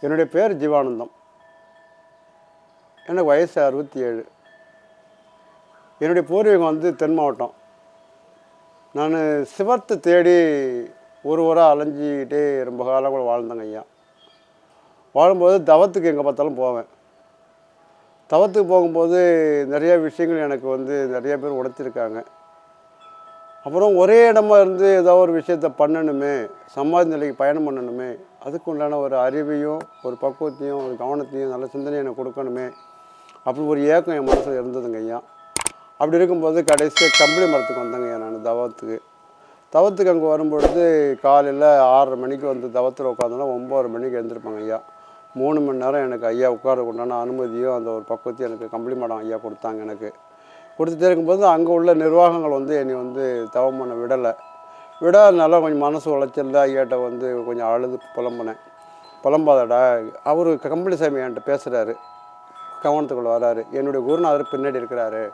என்னுடைய பேர் ஜீவானந்தம். எனக்கு வயசு அறுபத்தி ஏழு என்னுடைய பூர்வீகம் வந்து தென் மாவட்டம். நான் சிவத்தை தேடி ஒரு ஊராக அலைஞ்சிக்கிட்டே ரொம்ப காலம் கூட வாழ்ந்தேங்க ஐயா. வாழும்போது தவத்துக்கு எங்கே பார்த்தாலும் போவேன். தவத்துக்கு போகும்போது நிறைய விஷயங்கள் எனக்கு வந்து நிறைய பேர் உடைச்சிருக்காங்க அப்புறம் ஒரே இடமா இருந்து ஏதோ ஒரு விஷயத்த பண்ணணுமே சமாதி நிலைக்கு பயணம் பண்ணணுமே அதுக்கு உண்டான ஒரு அறிவையும் ஒரு பக்குவத்தையும் ஒரு கவனத்தையும் நல்ல சிந்தனையை எனக்கு கொடுக்கணுமே அப்படி ஒரு ஏக்கம் என் மனசில் இருந்ததுங்க ஐயா. அப்படி இருக்கும்போது கடைசியாக கம்பளி மரத்துக்கு வந்தேங்க ஐயா நான் தவத்துக்கு. தவத்துக்கு அங்கே வரும்பொழுது காலையில் ஆறரை மணிக்கு வந்து தவத்தில் உட்காந்தோன்னா ஒம்பது மணிக்கு எழுந்திருப்பாங்க ஐயா. மூணு மணி நேரம் எனக்கு ஐயா உட்கார உண்டான அனுமதியும் அந்த ஒரு பக்குவத்தையும் எனக்கு கம்பளி மடம் ஐயா கொடுத்தாங்க எனக்கு. கொடுத்துட்டே இருக்கும்போது அங்கே உள்ள நிர்வாகங்கள் வந்து என்னை வந்து தவம் பண்ண விடலை. விடாதனால கொஞ்சம் மனசு உளைச்சல்ல ஐயாட்ட வந்து கொஞ்சம் அழுது புலம்புனேன். புலம்பாதடா அவர் கம்பளி சாமி என்கிட்ட பேசுகிறாரு கவனத்துக்குள்ள வராரு. என்னுடைய குருநாதர் பின்னாடி இருக்கிறாரு.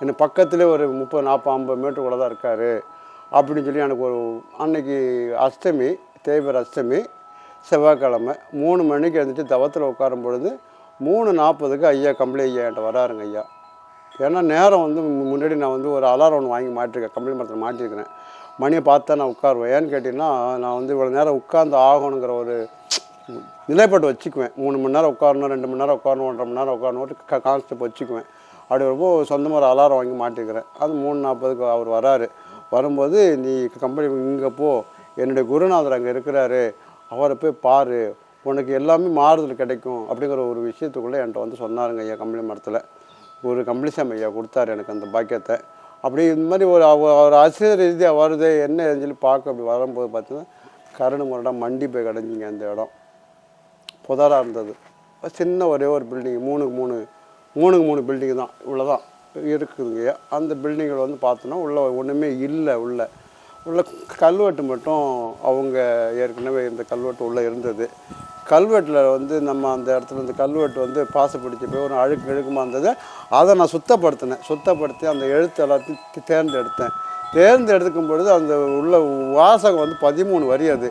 என்ன பக்கத்திலே ஒரு முப்பது நாற்பது ஐம்பது மீட்டருக்குள்ளே தான் இருக்கார். அப்படின்னு சொல்லி எனக்கு ஒரு அன்னைக்கு அஷ்டமி தேவர் அஷ்டமி செவ்வாய்க்கிழமை மூணு மணிக்கு எழுந்துட்டு தவத்தில் உட்காரும் பொழுது மூணு நாற்பதுக்கு ஐயா கம்பளி ஐயா என்கிட்ட வராருங்க ஐயா. ஏன்னா நேரம் வந்து முன்னாடி நான் வந்து ஒரு அலாரம் ஒன்று வாங்கி மாட்டிருக்கேன் கம்பளி மரத்தில் மாட்டியிருக்கிறேன் மணியை பார்த்தா நான் உட்காருவேன். ஏன்னு கேட்டிங்கன்னா நான் வந்து இவ்வளோ நேரம் உட்கார்ந்து ஆகணுங்கிற ஒரு நிலைப்பட்டு வச்சுக்குவேன். மூணு மணி நேரம் உட்காரணும் ரெண்டு மணி நேரம் உட்காரணும் ஒன்றரை மணி நேரம் உட்காரணும் கான்ஸ்டப் வச்சுக்குவேன். அப்படி ரொம்ப சொந்தமாக ஒரு அலாரம் வாங்கி மாட்டிருக்கிறேன் அது மூணு நாற்பதுக்கு அவர் வராரு. வரும்போது நீ கம்பெனி இங்கே போ. என்னுடைய குருநாதர் அங்கே இருக்கிறாரு. அவரை போய் பாரு. உனக்கு எல்லாமே மாறுதல் கிடைக்கும் அப்படிங்கிற ஒரு விஷயத்துக்குள்ளே என்கிட்ட வந்து சொன்னாருங்க ஐயா கம்பளி மரத்தில். ஒரு கம்பளிசாமி ஐயா கொடுத்தாரு எனக்கு அந்த பாக்கியத்தை. அப்படி இந்த மாதிரி ஒரு அவர் ஒரு அரசியல் ரீதியாக வருது என்ன சொல்லி பார்க்க அப்படி வரும்போது பார்த்தீங்கன்னா கரடு முரடாக மண்டி போய் கிடஞ்சிங்க அந்த இடம். புதராக இருந்தது சின்ன ஒரே ஒரு பில்டிங் மூணுக்கு மூணு மூணுக்கு மூணு பில்டிங் தான். இவ்வளோ தான் இருக்குதுங்க. அந்த பில்டிங்கில் வந்து பார்த்தோன்னா உள்ள ஒன்றுமே இல்லை உள்ள. உள்ள கல்வெட்டு மட்டும் அவங்க ஏற்கனவே இந்த கல்வெட்டு உள்ளே இருந்தது. கல்வெட்டில் வந்து நம்ம அந்த இடத்துல இந்த கல்வெட்டு வந்து பாசு பிடிச்சி போய் ஒரு அழுக்கு அழுக்குமா இருந்தது. அதை நான் சுத்தப்படுத்தினேன். சுத்தப்படுத்தி அந்த எழுத்து எல்லாத்தையும் தேர்ந்தெடுத்தேன். தேர்ந்தெடுக்கும் பொழுது அந்த உள்ள வாசகம் வந்து பதிமூணு வரி அது.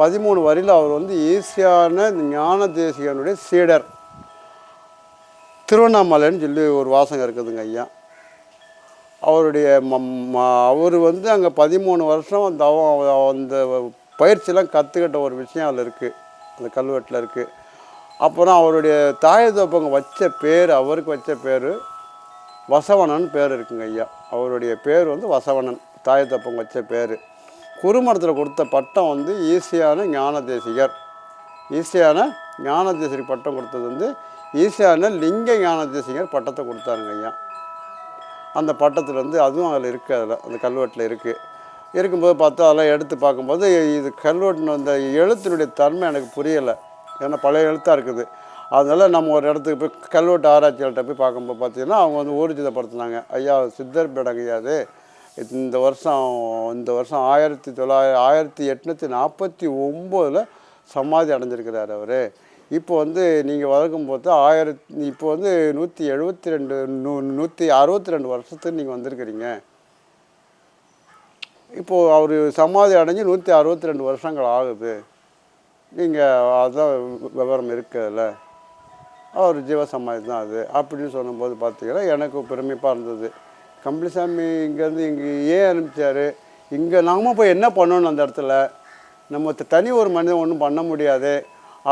பதிமூணு வரியில் அவர் வந்து ஈஸியான ஞான தேசிகனுடைய சீடர். திருவண்ணாமலைன்னு சொல்லி ஒரு வாசகம் இருக்குதுங்க ஐயா. அவருடைய அவர் வந்து அங்கே பதிமூணு வருஷம் அந்த அந்த பயிற்சியெலாம் கற்றுக்கிட்ட ஒரு விஷயம் அதில் இருக்குது அந்த கல்வெட்டில் இருக்குது அப்புறம் அவருடைய தாய் தோப்பங்க வச்ச பேர் அவருக்கு வச்ச பேர் வசவணன் பேர் இருக்குங்க ஐயா. அவருடைய பேர் வந்து வசவணன் தாய் தப்பங்க வச்ச பேர். குருமரத்தில் கொடுத்த பட்டம் வந்து ஈஸியான ஞான தேசிகர். ஈஸியான ஞான தேசிகர் பட்டம் கொடுத்தது வந்து ஈஸியான லிங்க ஞான தேசிகர் பட்டத்தை கொடுத்தாருங்க ஐயா. அந்த பட்டத்தில் வந்து அதுவும் அதில் இருக்குது அதில் அந்த கல்வெட்டில் இருக்குது இருக்கும்போது பார்த்தா அதெல்லாம் எடுத்து பார்க்கும்போது இது கல்வெட்டின் அந்த எழுத்தினுடைய தன்மை எனக்கு புரியலை. ஏன்னா பழைய எழுத்தாக இருக்குது. அதனால் நம்ம ஒரு இடத்துக்கு போய் கல்வெட்டு ஆராய்ச்சியாளர்கிட்ட போய் பார்க்கும்போது பார்த்தீங்கன்னா அவங்க வந்து ஊர்ஜிதப்படுத்தினாங்க. ஐயா சித்தர் பீடம் ஐயா அது. இந்த வருஷம் இந்த வருஷம் ஆயிரத்தி தொள்ளாயிரம் ஆயிரத்தி எட்நூற்றி நாற்பத்தி ஒம்போதில் சமாதி அடைஞ்சிருக்கிறார் அவர். இப்போ வந்து நீங்கள் வளர்க்கும்போது ஆயிரத்தி இப்போ வந்து நூற்றி எழுபத்தி ரெண்டு நூ நூற்றி அறுபத்தி ரெண்டு வருஷத்துக்கு நீங்கள் வந்திருக்கிறீங்க. இப்போது அவர் சமாதி அடைஞ்சு நூற்றி அறுபத்தி ரெண்டு வருஷங்கள் ஆகுது. நீங்கள் அதுதான் விவரம் இருக்குதுல்ல. அவர் ஜீவ சமாதி தான் அது. அப்படின்னு சொல்லும்போது பார்த்தீங்கன்னா எனக்கு பெருமைப்பாக இருந்தது. கம்பளிசாமி இங்கேருந்து இங்கே ஏன் அனுப்பிச்சார். இங்கே நாம போய் என்ன பண்ணணும் அந்த இடத்துல? நம்ம தனி ஒரு மனிதன் ஒன்றும் பண்ண முடியாது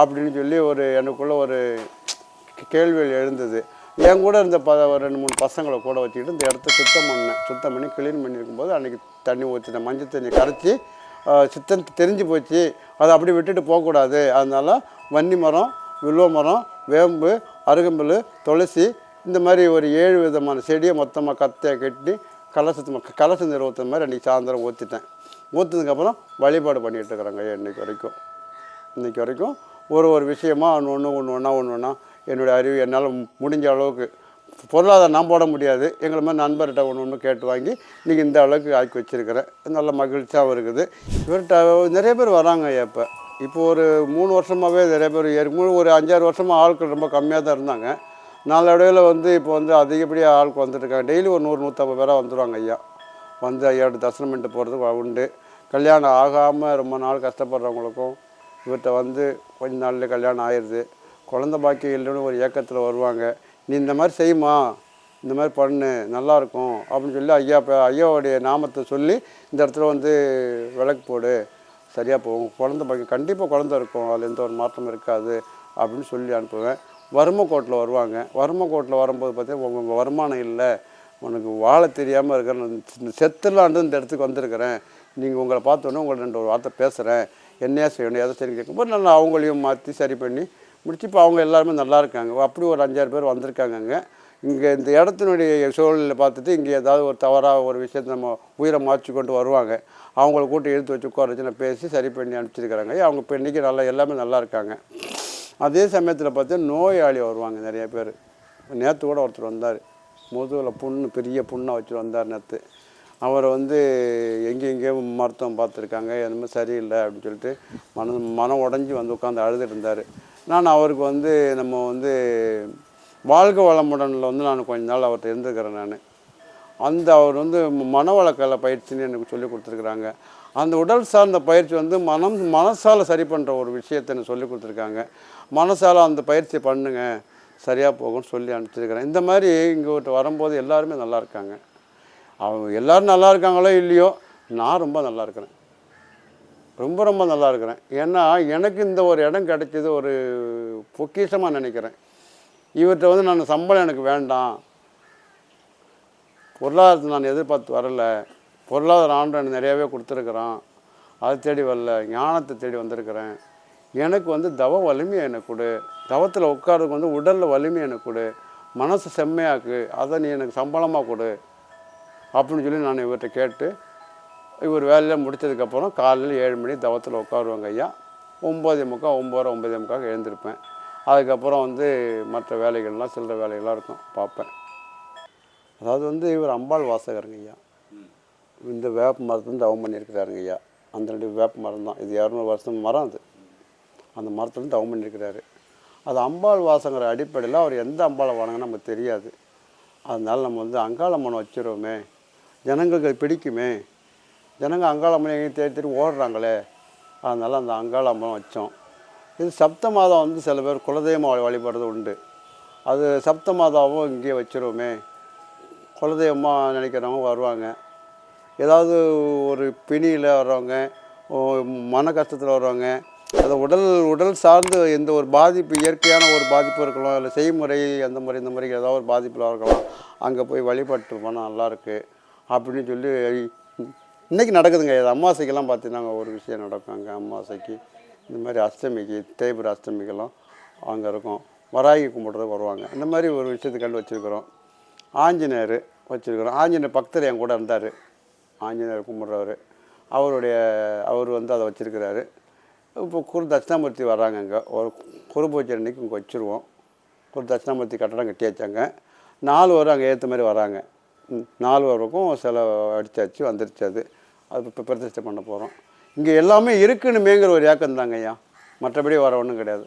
அப்படின்னு சொல்லி ஒரு எனக்குள்ளே ஒரு கேள்விகள் எழுந்தது. என் கூட இருந்த ப ஒரு ரெண்டு மூணு பசங்களை கூட வச்சுக்கிட்டு இந்த இடத்த சுத்தம் பண்ணேன். சுத்தம் பண்ணி க்ளீன் பண்ணியிருக்கும்போது அன்றைக்கி தண்ணி ஊற்றினேன் மஞ்சள் தண்ணி கரைச்சி சுத்தம் தெரிஞ்சு போச்சு. அதை அப்படி விட்டுட்டு போகக்கூடாது. அதனால் வன்னி மரம் வில்வ மரம் வேம்பு அருகம்புல் துளசி இந்த மாதிரி ஒரு ஏழு விதமான செடியை மொத்தமாக கத்தையை கட்டி கலசத்து கலச நிறுவத்த மாதிரி அன்றைக்கி சாயந்தரம் ஊற்றிட்டேன் ஊற்றுனதுக்கப்புறம் வழிபாடு பண்ணிகிட்டு இருக்கிறாங்க வரைக்கும். இன்றைக்கி வரைக்கும் ஒரு ஒரு விஷயமாக ஒன்று ஒன்று ஒன்று ஒன்றா ஒன்று ஒன்றா என்னுடைய அறிவு என்னால் முடிஞ்ச அளவுக்கு பொருளாதாரம் நான் போட முடியாது. எங்களை மாதிரி நண்பர்கிட்ட ஒன்று ஒன்று கேட்டு வாங்கி நீங்கள் இந்த அளவுக்கு ஆக்கி வச்சுருக்கிறேன். நல்ல மகிழ்ச்சியாகவும் இருக்குது. இவர்கிட்ட நிறைய பேர் வராங்க இப்போ. இப்போ ஒரு மூணு வருஷமாகவே நிறைய பேர் ஏற்கனவே ஒரு அஞ்சாறு வருஷமாக ஆட்கள் ரொம்ப கம்மியாக தான் இருந்தாங்க. நாளடைவில் வந்து இப்போ வந்து அதிகப்படியாக ஆளுக்கு வந்துட்டுருக்காங்க. டெய்லி ஒரு நூறு நூற்றம்பது பேராக வந்துடுவாங்க ஐயா. வந்து ஐயாவோட தரிசனம் பண்ணிட்டு போகிறதுக்கு உண்டு. கல்யாணம் ஆகாமல் ரொம்ப நாள் கஷ்டப்படுறவங்களுக்கும் இவர்கிட்ட வந்து கொஞ்ச நாளில் கல்யாணம் ஆயிடுது குழந்த பாக்கியம் இல்லைன்னு ஒரு ஏக்கத்தில் வருவாங்க. நீ இந்த மாதிரி செய்யுமா இந்த மாதிரி பண்ணு. நல்லாயிருக்கும் அப்படின்னு சொல்லி ஐயா இப்போ ஐயாவுடைய நாமத்தை சொல்லி இந்த இடத்துல வந்து விளக்கு போடு. சரியாக போகும். குழந்த பாக்கியம் கண்டிப்பாக குழந்த இருக்கும். அதில் எந்த ஒரு மாற்றம் இருக்காது. அப்படின்னு சொல்லி அனுப்புவேன். வறுமக்கோட்டில் வருவாங்க. வறுமக்கோட்டில் வரும்போது பார்த்தீங்கன்னா உங்கள் வருமானம் இல்லை. உனக்கு வாழ தெரியாமல் இருக்கிற செத்துலாண்டு இந்த இடத்துக்கு வந்திருக்கிறேன். நீங்கள் உங்களை பார்த்தோன்னே உங்களை ரெண்டு ஒரு வார்த்தை பேசுகிறேன் என்னையா செய்யணும் எதை செய்யணும் கேட்கும்போது நான் அவங்களையும் மாற்றி சரி பண்ணி முடிச்சு இப்போ அவங்க எல்லாருமே நல்லா இருக்காங்க. அப்படி ஒரு அஞ்சாறு பேர் வந்திருக்காங்கங்க இங்கே இந்த இடத்தினுடைய சூழலில் பார்த்துட்டு இங்கே ஏதாவது ஒரு தவறாக ஒரு விஷயத்தை நம்ம உயிரை மாற்றி கொண்டு வருவாங்க. அவங்கள கூட்டி இழுத்து வச்சு உட்கார வச்சு நான் பேசி சரி பண்ணி அனுப்பிச்சிருக்கிறாங்க. அவங்க இப்போ இன்றைக்கி நல்லா எல்லாமே நல்லா இருக்காங்க. அதே சமயத்தில் பார்த்தா நோயாளி வருவாங்க நிறைய பேர். நேற்று கூட ஒருத்தர் வந்தார். முதுகில் புண்ணு பெரிய புண்ணை வச்சுட்டு வந்தார் நேற்று அவரை வந்து எங்கே எங்கேயோ மருத்துவம் பார்த்துருக்காங்க எதுவுமே சரியில்லை அப்படின்னு சொல்லிட்டு மன மனம் உடஞ்சி வந்து உட்காந்து அழுதுட்டு இருந்தார். நான் அவருக்கு வந்து நம்ம வந்து வாழ்க வளமுடனில் வந்து நான் கொஞ்ச நாள் அவர்கிட்ட இருந்துக்கிறேன் நான். அந்த அவர் வந்து மனவளக்கலை பயிற்சின்னு எனக்கு சொல்லி கொடுத்துருக்குறாங்க. அந்த உடல் சார்ந்த பயிற்சி வந்து மனம் மனசால் சரி பண்ணுற ஒரு விஷயத்தை எனக்கு சொல்லி கொடுத்துருக்காங்க. மனசால் அந்த பயிற்சி பண்ணுங்க சரியாக போகும்னு சொல்லி அனுப்பிச்சிருக்கிறேன். இந்த மாதிரி இங்கே வரும்போது எல்லாருமே நல்லா இருக்காங்க. அவங்க எல்லாரும் நல்லா இருக்காங்களோ இல்லையோ நான் ரொம்ப நல்லா இருக்கிறேன். ரொம்ப ரொம்ப நல்லா இருக்கிறேன். ஏன்னா எனக்கு இந்த ஒரு இடம் கிடைச்சது ஒரு பொக்கிஷமாக நினைக்கிறேன். இவர்கிட்ட வந்து நான் சம்பளம் எனக்கு வேண்டாம். பொருளாதாரத்தை நான் எதிர்பார்த்து வரல. பொருளாதார ஆண்டு நிறையாவே கொடுத்துருக்குறான். அதை தேடி வரல. ஞானத்தை தேடி வந்திருக்கிறேன். எனக்கு வந்து தவ வலிமையை எனக்கு கொடு. தவத்தில் உட்காரதுக்கு வந்து உடலில் வலிமை எனக்கு கொடு. மனசு செம்மையாக்கு அதை நீ எனக்கு சம்பளமாக கொடு. அப்படின்னு சொல்லி நான் இவர்கிட்ட கேட்டு இவர் வேலையை முடிச்சதுக்கப்புறம் காலையில் ஏழு மணி தவத்தில் உட்காருவாங்க ஐயா. ஒம்பதே முக்கால் ஒம்பது ஒம்பதே முக்கால் எழுந்திருப்பேன். அதுக்கப்புறம் வந்து மற்ற வேலைகள்லாம் சில்லற வேலைகள்லாம் இருக்கும். பார்ப்பேன். அதாவது வந்து இவர் அம்பாள் வாசகருங்க ஐயா. இந்த வேப்ப மரத்துலேருந்து தவம் பண்ணியிருக்கிறாருங்க ஐயா. அந்த ரெண்டு வேப்ப மரம் தான் இது இரநூறு வருஷம் மரம் அது. அந்த மரத்துலேருந்து தவம் பண்ணியிருக்கிறாரு. அது அம்பாள் வாசங்கிற அடிப்படையில் அவர் எந்த அம்பாளை வணங்க நமக்கு தெரியாது. அதனால் நம்ம வந்து அங்காளம்மனை வச்சுருவோமே. ஜனங்களுக்கு பிடிக்குமே. ஜனங்க அங்காளம்மனை எங்கேயும் தேடி தேடி ஓடுறாங்களே. அதனால் அந்த அங்காளம்மனை வச்சோம். இது சப்த மாதம் வந்து சில பேர் குலதெய்வம் வழிபடுறது உண்டு. அது சப்த மாதாவும் இங்கேயே வச்சுருவோமே. குலதெய்வமாக நினைக்கிறவங்க வருவாங்க. ஏதாவது ஒரு பிணியில் வர்றவங்க மன கஷ்டத்தில் வர்றவங்க அது உடல் உடல் சார்ந்து எந்த ஒரு பாதிப்பு இயற்கையான ஒரு பாதிப்பு இருக்கலாம் இல்லை செய்முறை அந்த மாதிரி இந்த மாதிரி ஏதாவது ஒரு பாதிப்பில் இருக்கலாம் அங்கே போய் வழிபட்டு போனால் நல்லாயிருக்கு அப்படின்னு சொல்லி இன்றைக்கி நடக்குதுங்க. இது அம்மாசைக்கெல்லாம் பார்த்தீங்கன்னா ஒரு விஷயம் நடக்கும் அங்கே அம்மாசைக்கு இந்த மாதிரி அஷ்டமிக்கு தேய்பிர அஷ்டமிக்கெல்லாம் அங்கே இருக்கும். வராகி கும்பிட்றது வருவாங்க. இந்த மாதிரி ஒரு விஷயத்தை கண்டு வச்சுருக்குறோம். ஆஞ்சநேயர் வச்சுருக்கிறோம். ஆஞ்சநேயர் பக்தர் என் கூட இருந்தார். ஆஞ்சநேயர் கும்பிட்றவர். அவருடைய அவர் வந்து அதை வச்சுருக்கிறாரு. இப்போ குரு தட்சிணாமூர்த்தி வர்றாங்க அங்கே. ஒரு குரு பூஜை அன்னைக்கு இங்கே வச்சுருவோம். குரு தட்சிணாமூர்த்தி கட்டடம் கட்டி வச்சாங்க. நாலு வரும் அங்கே ஏற்ற மாதிரி வராங்க. நாலு வரைக்கும் சில அடித்தாச்சு வந்துருச்சு அது. அது இப்போ பிரதிஷ்டை பண்ண போகிறோம் இங்கே எல்லாமே இருக்குன்னுமேங்கிற ஒரு ஏக்கம் தாங்க ஐயா மற்றபடி வர ஒன்றும் கிடையாது.